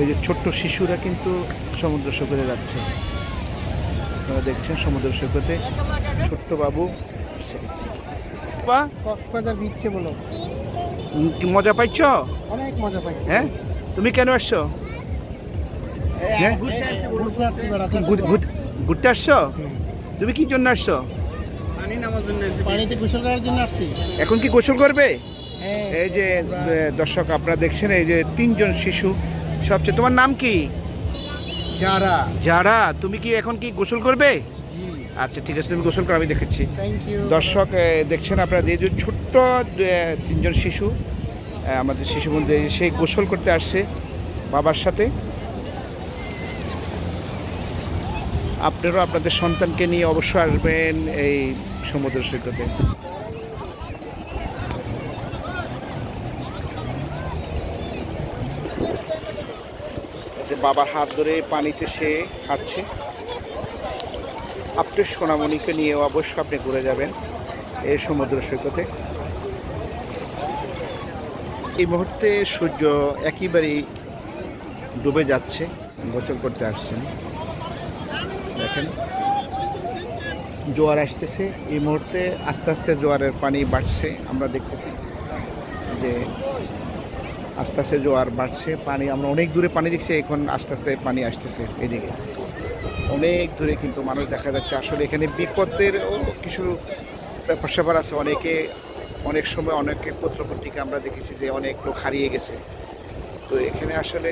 এই যে ছোট্ট শিশুরা কিন্তু সমুদ্র সৈকতে যাচ্ছে। আপনারা দেখছেন সমুদ্র সৈকতে ছোট্ট বাবু কক্সবাজার বিচ্ছে বলো। মজা পাইছ? অনেক মজা পাইছি। হ্যাঁ? তুমি কেন আসছো? হ্যাঁ? ঘুরতে আসছি ঘুর- ঘুরতে আসছো? তুমি কি জন্য আসছো? পানিতে গোসল করার জন্য আসছি। এখন কি গোসল করবে? হ্যাঁ। এই যে দর্শক আপনারা দেখছেন এই যে তিনজন শিশু সবচেয়ে তোমার নাম কি? যারা। যারা তুমি কি এখন কি গোসল করবে? আচ্ছা ঠিক আছে তুমি গোসল করো আমি দেখেছি। দর্শক দেখছেন আপনারা যে ছোট্ট তিনজন শিশু আমাদের শিশু বন্ধু সেই গোসল করতে আসছে বাবার সাথে। আপনারাও আপনাদের সন্তানকে নিয়ে অবশ্যই আসবেন এই সমুদ্র সৈকতে। যে বাবার হাত ধরে পানিতে সে হাঁটছে। আপনি সোনামণিকে নিয়ে অবশ্যই আপনি ঘুরে যাবেন এই সমুদ্র সৈকতে। এই মুহূর্তে সূর্য একেবারেই ডুবে যাচ্ছে, গোসল করতে আসছেন। দেখেন, জোয়ার আসতেছে। এই মুহূর্তে আস্তে আস্তে জোয়ারের পানি বাড়ছে। আমরা দেখতেছি যে আস্তে আস্তে জোয়ার বাড়ছে, পানি, আমরা অনেক দূরে পানি দেখছি, এখন আস্তে আস্তে পানি আসতেছে এদিকে। অনেক দূরে কিন্তু মানুষ দেখা যাচ্ছে, আসলে এখানে বিপদের কিছু ব্যাপার স্যাপার আছে। অনেকে, অনেক সময় অনেকে পত্রপত্রিকা আমরা দেখেছি যে অনেক লোক হারিয়ে গেছে। তো এখানে আসলে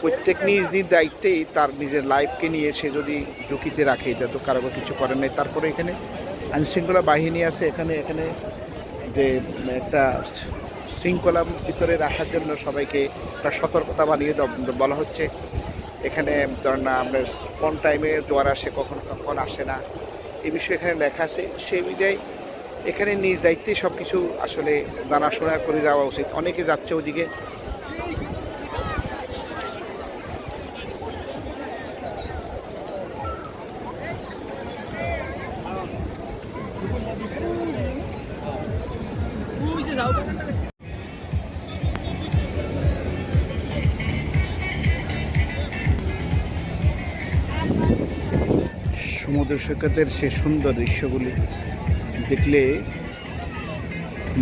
প্রত্যেক নিজ নিজ দায়িত্বেই তার নিজের লাইফকে নিয়ে সে যদি ঝুঁকিতে রাখে, এটা তো কারও কিছু করেন নাই। তারপরে এখানে আইনশৃঙ্খলা বাহিনী আছে, এখানে এখানে যে একটা শৃঙ্খলা ভিতরে রাখার জন্য সবাইকে একটা সতর্কতা বানিয়ে বলা হচ্ছে। এখানে ধরেন না আপনার কোন টাইমে জোয়ার আসে, কখন কখন আসে না, এই বিষয়ে এখানে লেখা আছে। সেই অনুযায়ী এখানে নিজ দায়িত্বে সব কিছু আসলে জানাশোনা করে যাওয়া উচিত। অনেকে যাচ্ছে ওদিকে। সৈকতের সে সুন্দর দৃশ্যগুলি দেখলে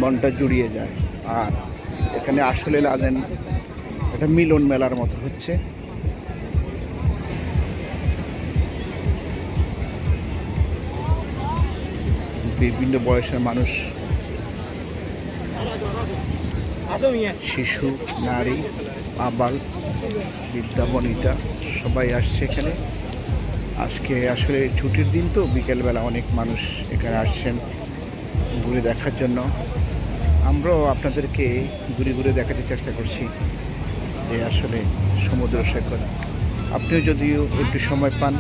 মনটা জুড়িয়ে যায়। আর এখানে আসলে লাগেন একটা মিলন মেলার মতো হচ্ছে। বিভিন্ন বয়সের মানুষ, শিশু, নারী, আবাল বিদ্যা বনিতা সবাই আসছে এখানে। আজকে আসলে ছুটির দিন তো, বিকেলবেলা অনেক মানুষ এখানে আসছেন ঘুরে দেখার জন্য। আমরাও আপনাদেরকে ঘুরে ঘুরে দেখাতে চেষ্টা করছি যে আসলে সমুদ্র সৈকত। আপনিও যদিও একটু সময় পান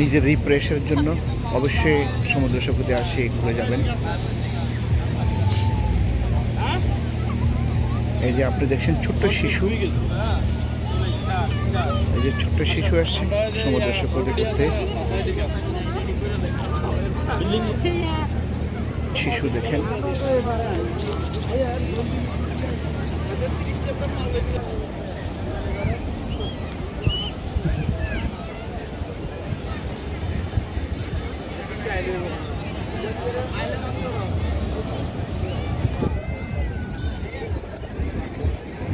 নিজের রিপ্রেশের জন্য, অবশ্যই সমুদ্র সৈকতে আসে, ঘুরে যাবেন। এই যে আপনি দেখছেন ছোট্ট শিশু। এই যে ছোট্ট শিশু আসছে সমুদ্র সৈকতে ঘুরতে। শিশু দেখেন।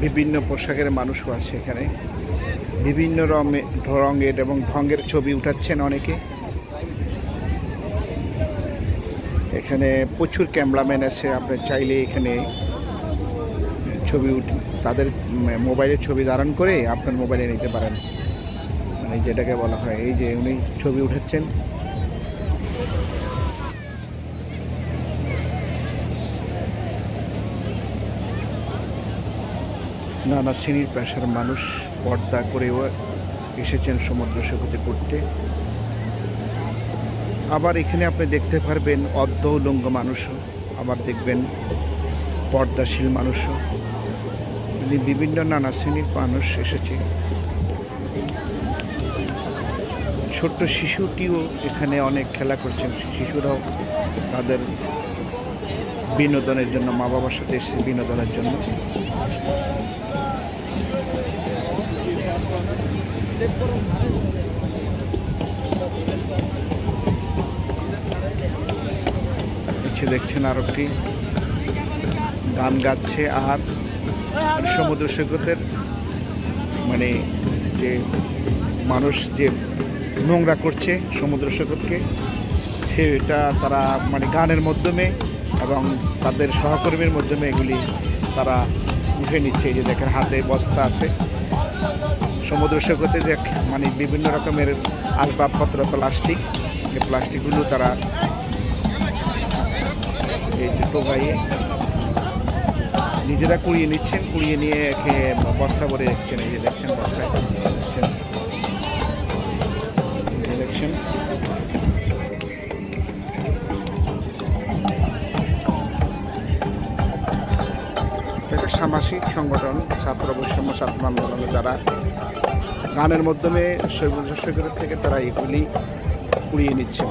বিভিন্ন পোশাকের মানুষও আছে এখানে। বিভিন্ন রঙে রঙের এবং ঢঙ্গের ছবি উঠাচ্ছেন অনেকে। এখানে প্রচুর ক্যামেরাম্যান আছে, আপনি চাইলে এখানে ছবি উঠ, তাদের মোবাইলের ছবি ধারণ করে আপনার মোবাইলে নিতে পারেন। মানে যেটাকে বলা হয়, এই যে উনি ছবি উঠাচ্ছেন। নানা শ্রেণির পেশার মানুষ পর্দা করেও এসেছেন সমুদ্র সৈকতে করতে আবার এখানে আপনি দেখতে পারবেন অর্ধ উলঙ্গ মানুষও, আবার দেখবেন পর্দাশীল মানুষও। মানে বিভিন্ন নানা শ্রেণির মানুষ এসেছে। ছোট্ট শিশুটিও এখানে অনেক খেলা করছেন। শিশুরাও তাদের বিনোদনের জন্য মা বাবার সাথে এসেছি বিনোদনের জন্য। নিচে দেখছেন আর একটি গান গাচ্ছে আর সমুদ্র সৈকতের মানে যে মানুষ যে নোংরা করছে সমুদ্র সৈকতকে, সেটা তারা মানে গানের মাধ্যমে এবং তাদের সহকর্মীর মাধ্যমে এগুলি তারা উঠে নিচ্ছে। এই যে দেখেন, হাতে বস্তা আছে। সমুদ্র সৈকতে যে মানে বিভিন্ন রকমের আসবাবপত্র, প্লাস্টিক। যে প্লাস্টিকগুলো তারা এই টোকাইয়ে নিজেরা কুড়িয়ে নিচ্ছেন। কুড়িয়ে নিয়ে একে বস্তা ভরে রেখেছেন। এই যে দেখছেন বস্তায়। দেখছেন। সামাজিক সংগঠন ছাত্র বৈষম্য ছাত্র আন্দোলনে যারা গানের মাধ্যমে সমুদ্র সৈকতের থেকে তারা এগুলি কুড়িয়ে নিচ্ছে।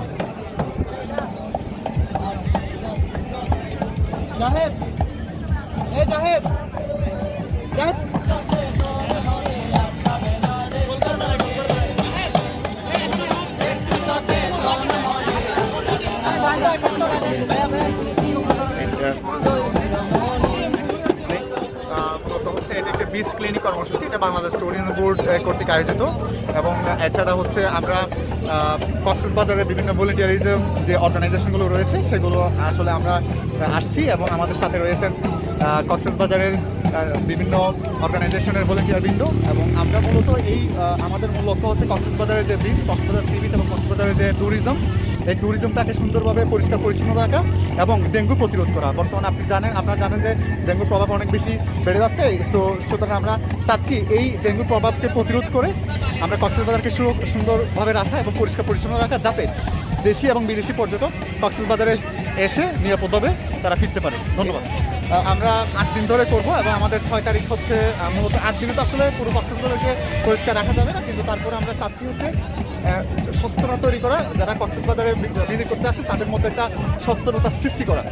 ক্লিনিক কর্মসূচি, এটা বাংলাদেশ টুরিজম বোর্ড কর্তৃক আয়োজিত। এবং এছাড়া হচ্ছে আমরা কক্সেস বাজারের বিভিন্ন ভলেন্টিয়ারিজম যে অর্গানাইজেশনগুলো রয়েছে, সেগুলো আসলে আমরা আসছি এবং আমাদের সাথে রয়েছেন কক্সেস বাজারের বিভিন্ন অর্গানাইজেশনের ভলেন্টিয়ার বৃন্দ। এবং আমরা মূলত এই আমাদের মূল লক্ষ্য হচ্ছে কক্সেস বাজারের যে বিচ কক্সবাজার সি বিচ এবং কক্সবাজারের যে ট্যুরিজম এই ট্যুরিজমটাকে সুন্দরভাবে পরিষ্কার, পরিচ্ছন্ন রাখা এবং ডেঙ্গু প্রতিরোধ করা। বর্তমানে আপনি জানেন, আপনারা জানেন যে ডেঙ্গুর প্রভাব অনেক বেশি বেড়ে যাচ্ছে। সো, সুতরাং আমরা চাচ্ছি এই ডেঙ্গুর প্রভাবকে প্রতিরোধ করে আমরা কক্সবাজারকে সুন্দরভাবে রাখা এবং পরিষ্কার, পরিচ্ছন্ন রাখা যাতে দেশি এবং বিদেশি পর্যটক কক্সবাজারে এসে নিরাপদভাবে তারা ফিরতে পারে। ধন্যবাদ। আমরা আট দিন ধরে করব এবং আমাদের ছয় তারিখ হচ্ছে মূলত আট দিনে তো আসলে পুরো কক্সবাজারকে পরিষ্কার রাখা যাবে না কিন্তু তারপরে আমরা চাচ্ছি হচ্ছে সচেতনতা তৈরি করা যারা কক্সবাজারে ভিজিট করতে আসে তাদের মধ্যে একটা সচেতনতা সৃষ্টি করা।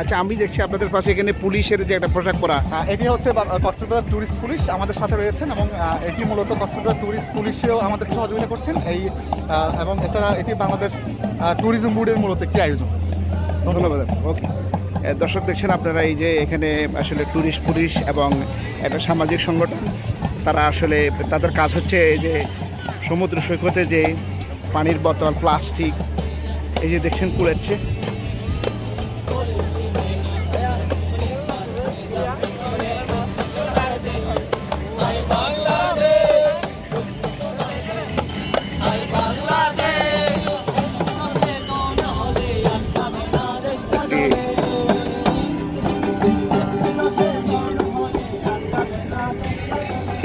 আচ্ছা আমি দেখছি আপনাদের পাশে এখানে পুলিশের যে একটা পোশাক পরা। এটি হচ্ছে কক্সবাজার ট্যুরিস্ট পুলিশ আমাদের সাথে রয়েছেন এবং এটি মূলত কক্সবাজার ট্যুরিস্ট পুলিশেও আমাদের সহযোগিতা করছেন। এই এবং এছাড়া এটি বাংলাদেশ ট্যুরিজম বোর্ডের মূলত একটি আয়োজন। ধন্যবাদ। ওকে দর্শক দেখছেন আপনারা এই যে এখানে আসলে ট্যুরিস্ট পুলিশ এবং একটা সামাজিক সংগঠন, তারা আসলে তাদের কাজ হচ্ছে এই যে সমুদ্র সৈকতে যে পানির বোতল, প্লাস্টিক, এই যে দেখছেন কুড়াচ্ছে।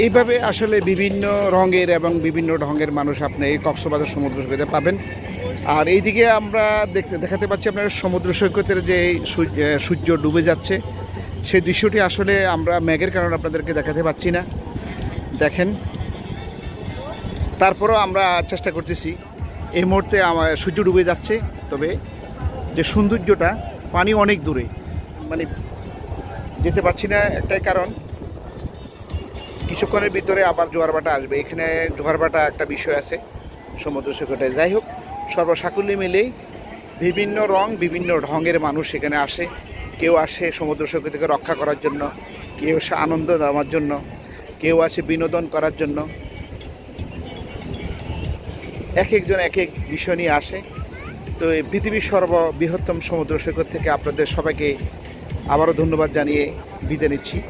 এইভাবে আসলে বিভিন্ন রঙের এবং বিভিন্ন ঢঙ্গের মানুষ আপনি এই কক্সবাজার সমুদ্র সৈকতে পাবেন। আর এইদিকে আমরা দেখতে পাচ্ছি আপনার সমুদ্র সৈকতের যে সূর্য ডুবে যাচ্ছে। সেই দৃশ্যটি আসলে আমরা মেঘের কারণে আপনাদেরকে দেখাতে পাচ্ছি না। দেখেন। তারপরেও আমরা চেষ্টা করতেছি। এই মুহূর্তে আমার সূর্য ডুবে যাচ্ছে। তবে যে সৌন্দর্যটা, পানি অনেক দূরে। মানে যেতে পারছি না একটাই কারণ। কিছুক্ষণের ভিতরে আবার জোয়ার ভাটা আসবে। এখানে জোয়ার ভাটা একটা বিষয় আছে, সমুদ্র সৈকতে। যাই হোক, সর্বসাকুল্যে মিলেই বিভিন্ন রং, বিভিন্ন ঢঙের মানুষ এখানে আসে। কেউ আসে সমুদ্র সৈকতকে রক্ষা করার জন্য, কেউ আসে আনন্দ দেওয়ার জন্য, কেউ আসে বিনোদন করার জন্য। এক একজন এক এক বিষয় নিয়ে আসে। তো এই পৃথিবীর সর্ববৃহত্তম সমুদ্র সৈকত থেকে আপনাদের সবাইকে আবারও ধন্যবাদ জানিয়ে বিদায় নিচ্ছি।